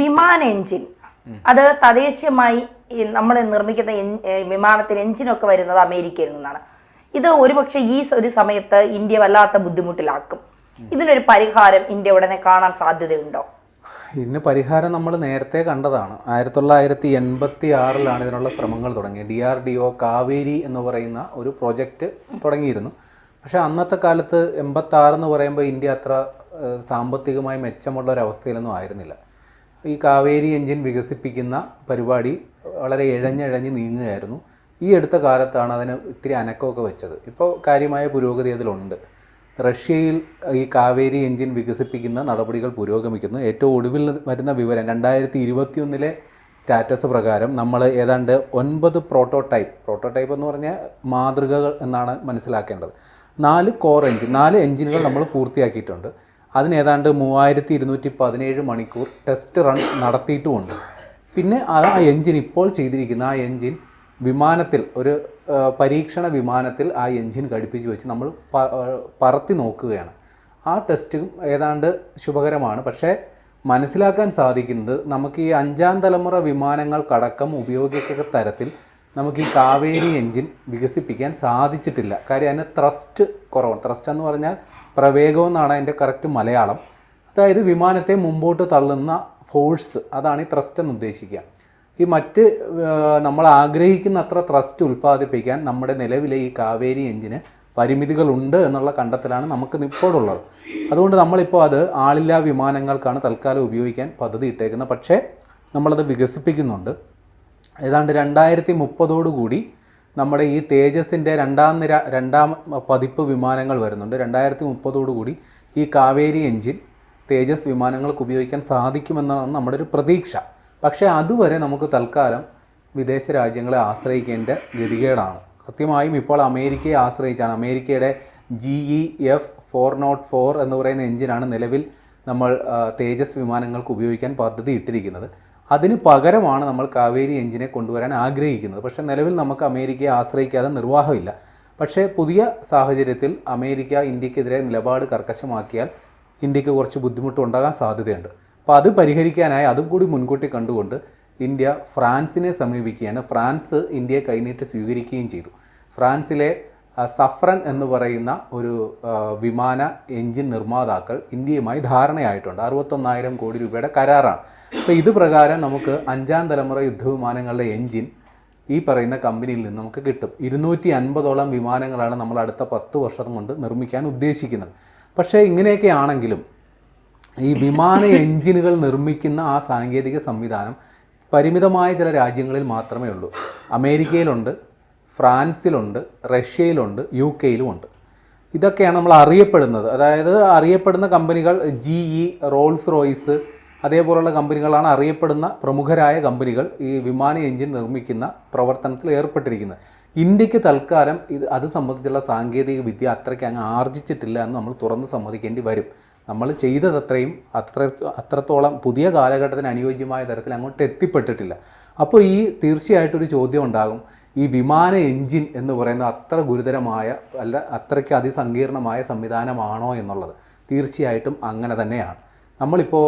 വിമാന എഞ്ചിൻ. അത് തദ്ദേശീയമായി നമ്മൾ നിർമ്മിക്കുന്ന വിമാനത്തിന് എഞ്ചിനൊക്കെ വരുന്നത് അമേരിക്കയിൽ നിന്നാണ്. ഇത് ഒരുപക്ഷെ ഈ ഒരു സമയത്ത് ഇന്ത്യ വല്ലാത്ത ബുദ്ധിമുട്ടിലാക്കും. ഇതിനൊരു പരിഹാരം ഇന്ത്യ ഉടനെ കാണാൻ സാധ്യതയുണ്ടോ? ഇതിന് പരിഹാരം നമ്മൾ നേരത്തെ കണ്ടതാണ്. ആയിരത്തി തൊള്ളായിരത്തി എൺപത്തി ആറിലാണ് ഇതിനുള്ള ശ്രമങ്ങൾ തുടങ്ങിയത്. D R D O Kaveri എന്ന് പറയുന്ന ഒരു പ്രൊജക്റ്റ് തുടങ്ങിയിരുന്നു. പക്ഷേ അന്നത്തെ കാലത്ത് എൺപത്തി ആറ് എന്ന് പറയുമ്പോൾ ഇന്ത്യ അത്ര സാമ്പത്തികമായി മെച്ചമുള്ള ഒരു അവസ്ഥയിലൊന്നും ആയിരുന്നില്ല. ഈ കാവേരി എഞ്ചിൻ വികസിപ്പിക്കുന്ന പരിപാടി വളരെ ഇഴഞ്ഞിഴഞ്ഞ് നീങ്ങുകയായിരുന്നു. ഈ അടുത്ത കാലത്താണ് അതിന് ഇത്തിരി അനക്കമൊക്കെ വെച്ചത്. ഇപ്പോൾ കാര്യമായ പുരോഗതി അതിലുണ്ട്. റഷ്യയിൽ ഈ കാവേരി എഞ്ചിൻ വികസിപ്പിക്കുന്ന നടപടികൾ പുരോഗമിക്കുന്നു. ഏറ്റവും ഒടുവിൽ വരുന്ന വിവരം രണ്ടായിരത്തി ഇരുപത്തിയൊന്നിലെ സ്റ്റാറ്റസ് പ്രകാരം നമ്മൾ ഏതാണ്ട് ഒൻപത് പ്രോട്ടോടൈപ്പ് പ്രോട്ടോടൈപ്പ് എന്ന് പറഞ്ഞാൽ മാതൃകകൾ എന്നാണ് മനസ്സിലാക്കേണ്ടത്. നാല് കോർ എഞ്ചിൻ നാല് എഞ്ചിനുകൾ നമ്മൾ പൂർത്തിയാക്കിയിട്ടുണ്ട്. അതിന് ഏതാണ്ട് മൂവായിരത്തി ഇരുന്നൂറ്റി പതിനേഴ് മണിക്കൂർ ടെസ്റ്റ് റൺ നടത്തിയിട്ടുമുണ്ട്. പിന്നെ ആ എഞ്ചിൻ ഇപ്പോൾ ചെയ്തിരിക്കുന്ന ആ എഞ്ചിൻ വിമാനത്തിൽ ഒരു പരീക്ഷണ വിമാനത്തിൽ ആ എഞ്ചിൻ ഘടിപ്പിച്ച് വെച്ച് നമ്മൾ പറത്തി നോക്കുകയാണ്. ആ ടെസ്റ്റും ഏതാണ്ട് ശുഭകരമാണ്. പക്ഷേ മനസ്സിലാക്കാൻ സാധിക്കുന്നത് നമുക്ക് ഈ അഞ്ചാം തലമുറ വിമാനങ്ങൾക്കടക്കം ഉപയോഗിക്കത്തക്ക തരത്തിൽ നമുക്ക് ഈ കാവേരി എഞ്ചിൻ വികസിപ്പിക്കാൻ സാധിച്ചിട്ടില്ല. കാര്യം അതിന് ത്രസ്റ്റ് കുറവാണ്. ത്രസ്റ്റ് എന്ന് പറഞ്ഞാൽ പ്രവേഗം എന്നാണ് അതിന്റെ കറക്റ്റ് മലയാളം. അതായത് വിമാനത്തെ മുമ്പോട്ട് തള്ളുന്ന ഫോഴ്സ് അതാണ് ഈ ത്രസ്റ്റ് എന്ന് ഉദ്ദേശിക്കുക. ഈ മറ്റ് നമ്മൾ ആഗ്രഹിക്കുന്ന അത്ര ത്രസ്റ്റ് ഉൽപ്പാദിപ്പിക്കാൻ നമ്മുടെ നിലവിലെ ഈ കാവേരി എഞ്ചിന് പരിമിതികളുണ്ട് എന്നുള്ള കണ്ടെത്തലാണ് നമുക്ക് ഇപ്പോഴുള്ളത്. അതുകൊണ്ട് നമ്മളിപ്പോൾ അത് ആളില്ലാ വിമാനങ്ങൾക്കാണ് തൽക്കാലം ഉപയോഗിക്കാൻ പദ്ധതി ഇട്ടേക്കുന്നത്. പക്ഷേ നമ്മളത് വികസിപ്പിക്കുന്നുണ്ട്. ഏതാണ്ട് രണ്ടായിരത്തി മുപ്പതോടുകൂടി നമ്മുടെ ഈ തേജസിന്റെ രണ്ടാം നിര രണ്ടാം പതിപ്പ് വിമാനങ്ങൾ വരുന്നുണ്ട്. രണ്ടായിരത്തി മുപ്പതോടുകൂടി ഈ കാവേരി എഞ്ചിൻ തേജസ് വിമാനങ്ങൾക്ക് ഉപയോഗിക്കാൻ സാധിക്കുമെന്നാണ് നമ്മുടെ ഒരു പ്രതീക്ഷ. പക്ഷേ അതുവരെ നമുക്ക് തൽക്കാലം വിദേശ രാജ്യങ്ങളെ ആശ്രയിക്കേണ്ട ഗതികേടാണ്. കൃത്യമായും ഇപ്പോൾ അമേരിക്കയെ ആശ്രയിച്ചാണ്. അമേരിക്കയുടെ G E F four nought four എന്ന് പറയുന്ന എഞ്ചിനാണ് നിലവിൽ നമ്മൾ തേജസ് വിമാനങ്ങൾക്ക് ഉപയോഗിക്കാൻ പദ്ധതി ഇട്ടിരിക്കുന്നത് അതിന് പകരമാണ് നമ്മൾ കാവേരി എഞ്ചിനെ കൊണ്ടുവരാൻ ആഗ്രഹിക്കുന്നത്. പക്ഷേ നിലവിൽ നമുക്ക് അമേരിക്കയെ ആശ്രയിക്കാതെ നിർവാഹമില്ല. പക്ഷേ പുതിയ സാഹചര്യത്തിൽ അമേരിക്ക ഇന്ത്യക്കെതിരെ നിലപാട് കർക്കശമാക്കിയാൽ ഇന്ത്യയ്ക്ക് കുറച്ച് ബുദ്ധിമുട്ടുണ്ടാകാൻ സാധ്യതയുണ്ട്. അപ്പോൾ അത് പരിഹരിക്കാനായി അതും കൂടി മുൻകൂട്ടി കണ്ടുകൊണ്ട് ഇന്ത്യ ഫ്രാൻസിനെ സമീപിക്കുകയാണ്. ഫ്രാൻസ് ഇന്ത്യയെ കൈനീട്ടി സ്വീകരിക്കുകയും ചെയ്തു. ഫ്രാൻസിലെ സഫ്രൻ എന്ന് പറയുന്ന ഒരു വിമാന എഞ്ചിൻ നിർമ്മാതാക്കൾ ഇന്ത്യയുമായി ധാരണയായിട്ടുണ്ട്. അറുപത്തൊന്നായിരം കോടി രൂപയുടെ കരാറാണ്. അപ്പോൾ ഇത് പ്രകാരം നമുക്ക് അഞ്ചാം തലമുറ യുദ്ധവിമാനങ്ങളുടെ എഞ്ചിൻ ഈ പറയുന്ന കമ്പനിയിൽ നിന്ന് നമുക്ക് കിട്ടും. ഇരുന്നൂറ്റി അൻപതോളം വിമാനങ്ങളാണ് നമ്മൾ അടുത്ത പത്ത് വർഷം കൊണ്ട് നിർമ്മിക്കാൻ ഉദ്ദേശിക്കുന്നത്. പക്ഷേ ഇങ്ങനെയൊക്കെ ആണെങ്കിലും ഈ വിമാന എഞ്ചിനുകൾ നിർമ്മിക്കുന്ന ആ സാങ്കേതിക സംവിധാനം പരിമിതമായ ചില രാജ്യങ്ങളിൽ മാത്രമേ ഉള്ളൂ. അമേരിക്കയിലുണ്ട് ഫ്രാൻസിലുണ്ട് റഷ്യയിലുണ്ട് യു കെയിലുമുണ്ട് ഇതൊക്കെയാണ് നമ്മൾ അറിയപ്പെടുന്നത്. അതായത് അറിയപ്പെടുന്ന കമ്പനികൾ ജി ഇ റോൾസ് റോയ്സ് അതേപോലുള്ള കമ്പനികളാണ് അറിയപ്പെടുന്ന പ്രമുഖരായ കമ്പനികൾ ഈ വിമാന എഞ്ചിൻ നിർമ്മിക്കുന്ന പ്രവർത്തനത്തിൽ ഏർപ്പെട്ടിരിക്കുന്നത്. ഇന്ത്യയ്ക്ക് തൽക്കാലം ഇത് അത് സംബന്ധിച്ചുള്ള സാങ്കേതിക വിദ്യ അത്രയ്ക്ക് അങ്ങ് ആർജിച്ചിട്ടില്ല എന്ന് നമ്മൾ തുറന്ന് സമ്മതിക്കേണ്ടി വരും. നമ്മൾ ചെയ്തതത്രയും അത്ര അത്രത്തോളം പുതിയ കാലഘട്ടത്തിന് അനുയോജ്യമായ തരത്തിൽ അങ്ങോട്ട് എത്തിപ്പെട്ടിട്ടില്ല. അപ്പോൾ ഈ തീർച്ചയായിട്ടൊരു ചോദ്യം ഉണ്ടാകും. ഈ വിമാന എഞ്ചിൻ എന്ന് പറയുന്ന അത്ര ഗുരുതരമായ അല്ല അത്രയ്ക്ക് അതിസങ്കീർണമായ സംവിധാനമാണോ എന്നുള്ളത് തീർച്ചയായിട്ടും അങ്ങനെ തന്നെയാണ്. നമ്മളിപ്പോൾ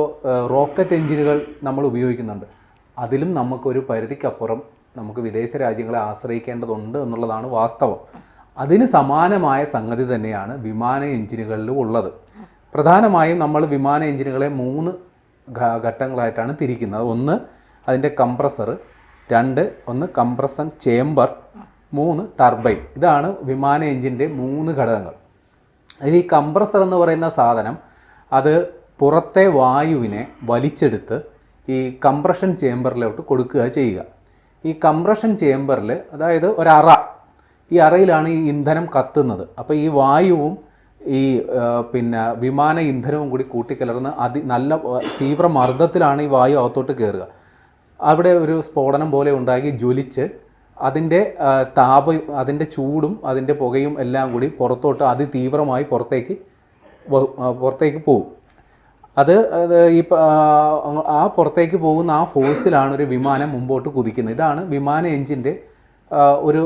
റോക്കറ്റ് എഞ്ചിനുകൾ നമ്മൾ ഉപയോഗിക്കുന്നുണ്ട്. അതിലും നമുക്കൊരു പരിധിക്കപ്പുറം നമുക്ക് വിദേശ രാജ്യങ്ങളെ ആശ്രയിക്കേണ്ടതുണ്ട് എന്നുള്ളതാണ് വാസ്തവം. അതിന് സമാനമായ സംഗതി തന്നെയാണ് വിമാന എഞ്ചിനുകളിലും ഉള്ളത്. പ്രധാനമായും നമ്മൾ വിമാന എഞ്ചിനുകളെ മൂന്ന് ഘട്ടങ്ങളായിട്ടാണ് തിരിക്കുന്നത്. ഒന്ന് അതിന്റെ കംപ്രസർ രണ്ട് ഒന്ന് കംപ്രസൻ ചേംബർ മൂന്ന് ടർബൈൻ. ഇതാണ് വിമാന എഞ്ചിന്റെ മൂന്ന് ഘടകങ്ങൾ. അതിൽ ഈ കംപ്രസർ എന്ന് പറയുന്ന സാധനം അത് പുറത്തെ വായുവിനെ വലിച്ചെടുത്ത് ഈ കംപ്രഷൻ ചേംബറിലോട്ട് കൊടുക്കുക ചെയ്യുക. ഈ കംപ്രഷൻ ചേംബറിൽ അതായത് ഒരറ ഈ അറയിലാണ് ഈ ഇന്ധനം കത്തുന്നത്. അപ്പോൾ ഈ വായുവും ഈ പിന്നെ വിമാന ഇന്ധനവും കൂടി കൂട്ടിക്കലർന്ന് അതി നല്ല തീവ്ര മർദ്ദത്തിലാണ് ഈ വായു അകത്തോട്ട് കയറുക. അവിടെ ഒരു സ്ഫോടനം പോലെ ഉണ്ടാക്കി ജ്വലിച്ച് അതിന്റെ താപ അതിന്റെ ചൂടും അതിന്റെ പുകയും എല്ലാം കൂടി പുറത്തോട്ട് അതിതീവ്രമായി പുറത്തേക്ക് പുറത്തേക്ക് പോകും അത് ഈ ആ പുറത്തേക്ക് പോകുന്ന ആ ഫോഴ്സിലാണ് ഒരു വിമാനം മുമ്പോട്ട് കുതിക്കുന്നത്. ഇതാണ് വിമാന എഞ്ചിന്റെ ഒരു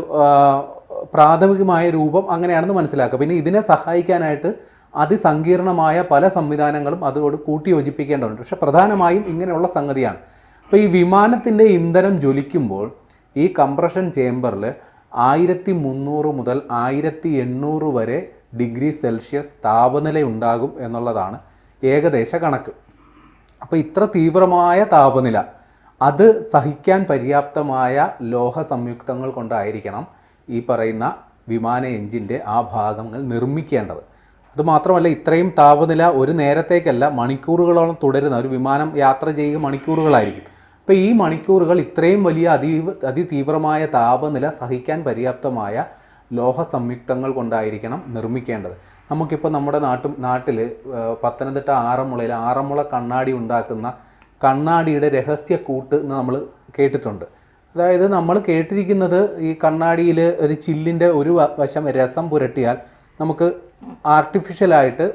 പ്രാഥമികമായ രൂപം അങ്ങനെയാണെന്ന് മനസ്സിലാക്കുക. പിന്നെ ഇതിനെ സഹായിക്കാനായിട്ട് അതിസങ്കീർണമായ പല സംവിധാനങ്ങളും അതോട് കൂട്ടിയോജിപ്പിക്കേണ്ടതുണ്ട്. പക്ഷെ പ്രധാനമായും ഇങ്ങനെയുള്ള സംഗതിയാണ്. അപ്പോൾ ഈ വിമാനത്തിന്റെ ഇന്ധനം ജ്വലിക്കുമ്പോൾ ഈ കംപ്രഷൻ ചേമ്പറിൽ ആയിരത്തി മുന്നൂറ് മുതൽ ആയിരത്തി എണ്ണൂറ് വരെ ഡിഗ്രി സെൽഷ്യസ് താപനില ഉണ്ടാകും എന്നുള്ളതാണ് ഏകദേശ കണക്ക്. അപ്പോൾ ഇത്ര തീവ്രമായ താപനില അത് സഹിക്കാൻ പര്യാപ്തമായ ലോഹ സംയുക്തങ്ങൾ കൊണ്ടായിരിക്കണം ഈ പറയുന്ന വിമാന എഞ്ചിന്റെ ആ ഭാഗങ്ങൾ നിർമ്മിക്കേണ്ടത്. അതുമാത്രമല്ല ഇത്രയും താപനില ഒരു നേരത്തേക്കല്ല മണിക്കൂറുകളോളം തുടരുന്ന ഒരു വിമാനം യാത്ര ചെയ്യുക മണിക്കൂറുകളായിരിക്കും. അപ്പോൾ ഈ മണിക്കൂറുകൾ ഇത്രയും വലിയ അതീവ അതിതീവ്രമായ താപനില സഹിക്കാൻ പര്യാപ്തമായ ലോഹ സംയുക്തങ്ങൾ കൊണ്ടായിരിക്കണം നിർമ്മിക്കേണ്ടത്. നമുക്കിപ്പോൾ നമ്മുടെ നാട്ടു നാട്ടിൽ പത്തനംതിട്ട ആറന്മുളയിൽ ആറന്മുള കണ്ണാടി ഉണ്ടാക്കുന്ന കണ്ണാടിയുടെ രഹസ്യ കൂട്ട് എന്ന് നമ്മൾ കേട്ടിട്ടുണ്ട്. അതായത് നമ്മൾ കേട്ടിരിക്കുന്നത് ഈ കണ്ണാടിയിൽ ഒരു ചില്ലിന്റെ ഒരു വശം രസം പുരട്ടിയാൽ നമുക്ക് ആർട്ടിഫിഷ്യലായിട്ട്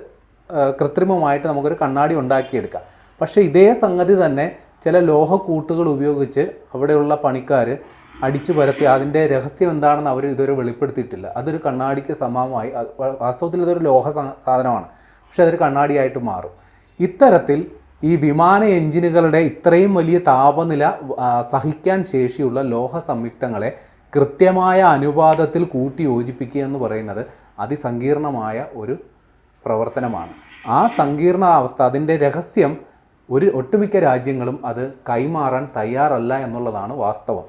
കൃത്രിമമായിട്ട് നമുക്കൊരു കണ്ണാടി ഉണ്ടാക്കിയെടുക്കാം. പക്ഷേ ഇതേ സംഗതി തന്നെ ചില ലോഹക്കൂട്ടുകൾ ഉപയോഗിച്ച് അവിടെയുള്ള പണിക്കാർ അടിച്ചു പരത്തി അതിന്റെ രഹസ്യം എന്താണെന്ന് അവർ ഇതുവരെ വെളിപ്പെടുത്തിയിട്ടില്ല. അതൊരു കണ്ണാടിക്ക് സമാനമായി വാസ്തവത്തിൽ ഇതൊരു ലോഹ സാധനമാണ്. പക്ഷെ അതൊരു കണ്ണാടിയായിട്ട് മാറും. ഇത്തരത്തിൽ ഈ വിമാന എഞ്ചിനുകളുടെ ഇത്രയും വലിയ താപനില സഹിക്കാൻ ശേഷിയുള്ള ലോഹ സംയുക്തങ്ങളെ കൃത്യമായ അനുപാതത്തിൽ കൂട്ടി യോജിപ്പിക്കുക എന്ന് പറയുന്നത് അതിസങ്കീർണമായ ഒരു പ്രവർത്തനമാണ്. ആ സങ്കീർണ അവസ്ഥ അതിന്റെ രഹസ്യം ഒരു ഒട്ടുമിക്ക രാജ്യങ്ങളും അത് കൈമാറാൻ തയ്യാറല്ല എന്നുള്ളതാണ് വാസ്തവം.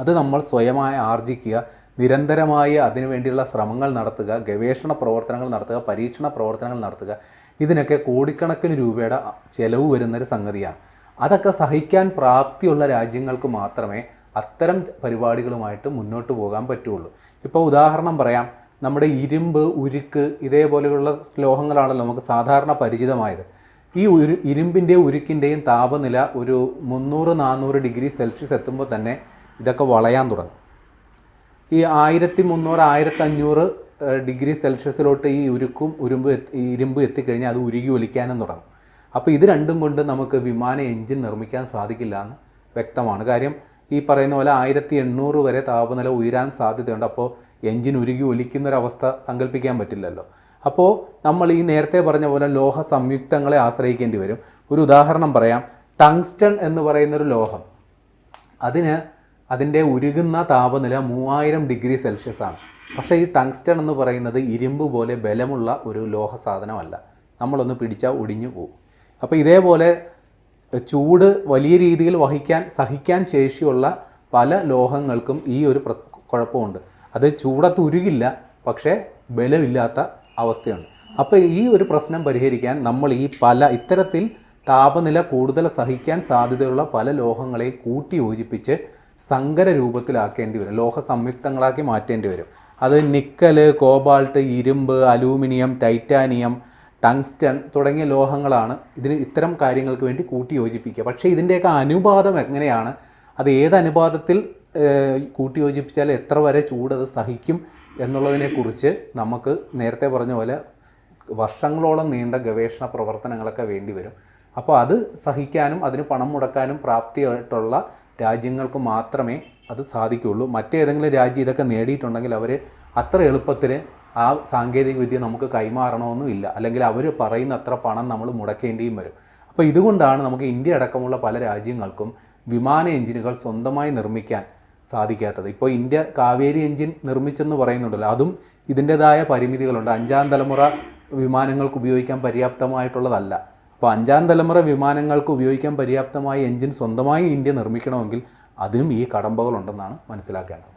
അത് നമ്മൾ സ്വയമായി ആർജിക്കുക നിരന്തരമായി അതിനുവേണ്ടിയുള്ള ശ്രമങ്ങൾ നടത്തുക ഗവേഷണ പ്രവർത്തനങ്ങൾ നടത്തുക പരീക്ഷണ പ്രവർത്തനങ്ങൾ നടത്തുക ഇതിനൊക്കെ കോടിക്കണക്കിന് രൂപയുടെ ചിലവ് വരുന്നൊരു സംഗതിയാണ്. അതൊക്കെ സഹിക്കാൻ പ്രാപ്തിയുള്ള രാജ്യങ്ങൾക്ക് മാത്രമേ അത്തരം പരിപാടികളുമായിട്ട് മുന്നോട്ട് പോകാൻ പറ്റുള്ളൂ. ഇപ്പോൾ ഉദാഹരണം പറയാം നമ്മുടെ ഇരുമ്പ് ഉരുക്ക് ഇതേപോലെയുള്ള ലോഹങ്ങളാണല്ലോ നമുക്ക് സാധാരണ പരിചിതമായത്. ഈ ഉരു ഇരുമ്പിന്റെയും ഉരുക്കിന്റെയും താപനില ഒരു മുന്നൂറ് നാനൂറ് ഡിഗ്രി സെൽഷ്യസ് എത്തുമ്പോൾ തന്നെ ഇതൊക്കെ വളയാൻ തുടങ്ങും. ഈ ആയിരത്തി മുന്നൂറ് ആയിരത്തി അഞ്ഞൂറ് ഡിഗ്രി സെൽഷ്യസിലോട്ട് ഈ ഉരുക്കും ഉരുമ്പ് ഇരുമ്പ് എത്തിക്കഴിഞ്ഞാൽ അത് ഉരുകി ഒലിക്കാനും തുടങ്ങും. അപ്പോൾ ഇത് രണ്ടും കൊണ്ട് നമുക്ക് വിമാന എഞ്ചിൻ നിർമ്മിക്കാൻ സാധിക്കില്ല എന്ന് വ്യക്തമാണ്. കാര്യം ഈ പറയുന്ന പോലെ ആയിരത്തി എണ്ണൂറ് വരെ താപനില ഉയരാൻ സാധ്യതയുണ്ട്. അപ്പോൾ എഞ്ചിൻ ഉരുകി ഒലിക്കുന്നൊരവസ്ഥ സങ്കല്പിക്കാൻ പറ്റില്ലല്ലോ. അപ്പോൾ നമ്മൾ ഈ നേരത്തെ പറഞ്ഞ പോലെ ലോഹ സംയുക്തങ്ങളെ ആശ്രയിക്കേണ്ടി വരും. ഒരു ഉദാഹരണം പറയാം. ടങ്സ്റ്റൺ എന്ന് പറയുന്നൊരു ലോഹം. അതിന് അതിന്റെ ഉരുകുന്ന താപനില മൂവായിരം ഡിഗ്രി സെൽഷ്യസ് ആണ്. പക്ഷേ ഈ ടങ്സ്റ്റൺ എന്ന് പറയുന്നത് ഇരുമ്പ് പോലെ ബലമുള്ള ഒരു ലോഹ സാധനമല്ല. നമ്മളൊന്ന് പിടിച്ചാൽ ഒടിഞ്ഞു പോകും അപ്പോൾ ഇതേപോലെ ചൂട് വലിയ രീതിയിൽ വഹിക്കാൻ സഹിക്കാൻ ശേഷിയുള്ള പല ലോഹങ്ങൾക്കും ഈ ഒരു കുഴപ്പമുണ്ട്. അത് ചൂടത്ത് ഉരുകില്ല പക്ഷേ ബലമില്ലാത്ത അവസ്ഥയുണ്ട്. അപ്പോൾ ഈ ഒരു പ്രശ്നം പരിഹരിക്കാൻ നമ്മൾ ഈ പല ഇത്തരത്തിൽ താപനില കൂടുതൽ സഹിക്കാൻ സാധ്യതയുള്ള പല ലോഹങ്ങളെ കൂട്ടി യോജിപ്പിച്ച് സങ്കര രൂപത്തിലാക്കേണ്ടി വരും. ലോഹ സംയുക്തങ്ങളാക്കി മാറ്റേണ്ടി വരും. അത് നിക്കൽ കോബാൾട്ട് ഇരുമ്പ് അലൂമിനിയം ടൈറ്റാനിയം ടങ്സ്റ്റൺ തുടങ്ങിയ ലോഹങ്ങളാണ് ഇതിന് ഇത്തരം കാര്യങ്ങൾക്ക് വേണ്ടി കൂട്ടി യോജിപ്പിക്കുക. പക്ഷേ ഇതിന്റെയൊക്കെ അനുപാതം എങ്ങനെയാണ്? അത് ഏത് അനുപാതത്തിൽ കൂട്ടി യോജിപ്പിച്ചാൽ എത്ര വരെ ചൂട് അത് സഹിക്കും? എന്നുള്ളതിനെക്കുറിച്ച് നമുക്ക് നേരത്തെ പറഞ്ഞ പോലെ വർഷങ്ങളോളം നീണ്ട ഗവേഷണ പ്രവർത്തനങ്ങളൊക്കെ വേണ്ടി വരും. അപ്പോൾ അത് സഹിക്കാനും അതിന് പണം മുടക്കാനും പ്രാപ്തിയായിട്ടുള്ള രാജ്യങ്ങൾക്ക് മാത്രമേ അത് സാധിക്കുകയുള്ളൂ. മറ്റേതെങ്കിലും രാജ്യം ഇതൊക്കെ നേടിയിട്ടുണ്ടെങ്കിൽ അവർ അത്ര എളുപ്പത്തിൽ ആ സാങ്കേതിക വിദ്യ നമുക്ക് കൈമാറണമെന്നും ഇല്ല. അല്ലെങ്കിൽ അവർ പറയുന്ന അത്ര പണം നമ്മൾ മുടക്കേണ്ടിയും വരും. അപ്പോൾ ഇതുകൊണ്ടാണ് നമുക്ക് ഇന്ത്യ അടക്കമുള്ള പല രാജ്യങ്ങൾക്കും വിമാന എഞ്ചിനുകൾ സ്വന്തമായി നിർമ്മിക്കാൻ സാധിക്കാത്തത്. ഇപ്പോൾ ഇന്ത്യ കാവേരി എഞ്ചിൻ നിർമ്മിച്ചെന്ന് പറയുന്നുണ്ടല്ലോ. അതും ഇതിന്റെതായ പരിമിതികളുണ്ട്. അഞ്ചാം തലമുറ വിമാനങ്ങൾക്ക് ഉപയോഗിക്കാൻ പര്യാപ്തമായിട്ടുള്ളതല്ല. അപ്പോൾ അഞ്ചാം തലമുറ വിമാനങ്ങൾക്ക് ഉപയോഗിക്കാൻ പര്യാപ്തമായ എഞ്ചിൻ സ്വന്തമായി ഇന്ത്യ നിർമ്മിക്കണമെങ്കിൽ അതിനും ഈ കടമ്പകളുണ്ടെന്നാണ് മനസ്സിലാക്കേണ്ടത്.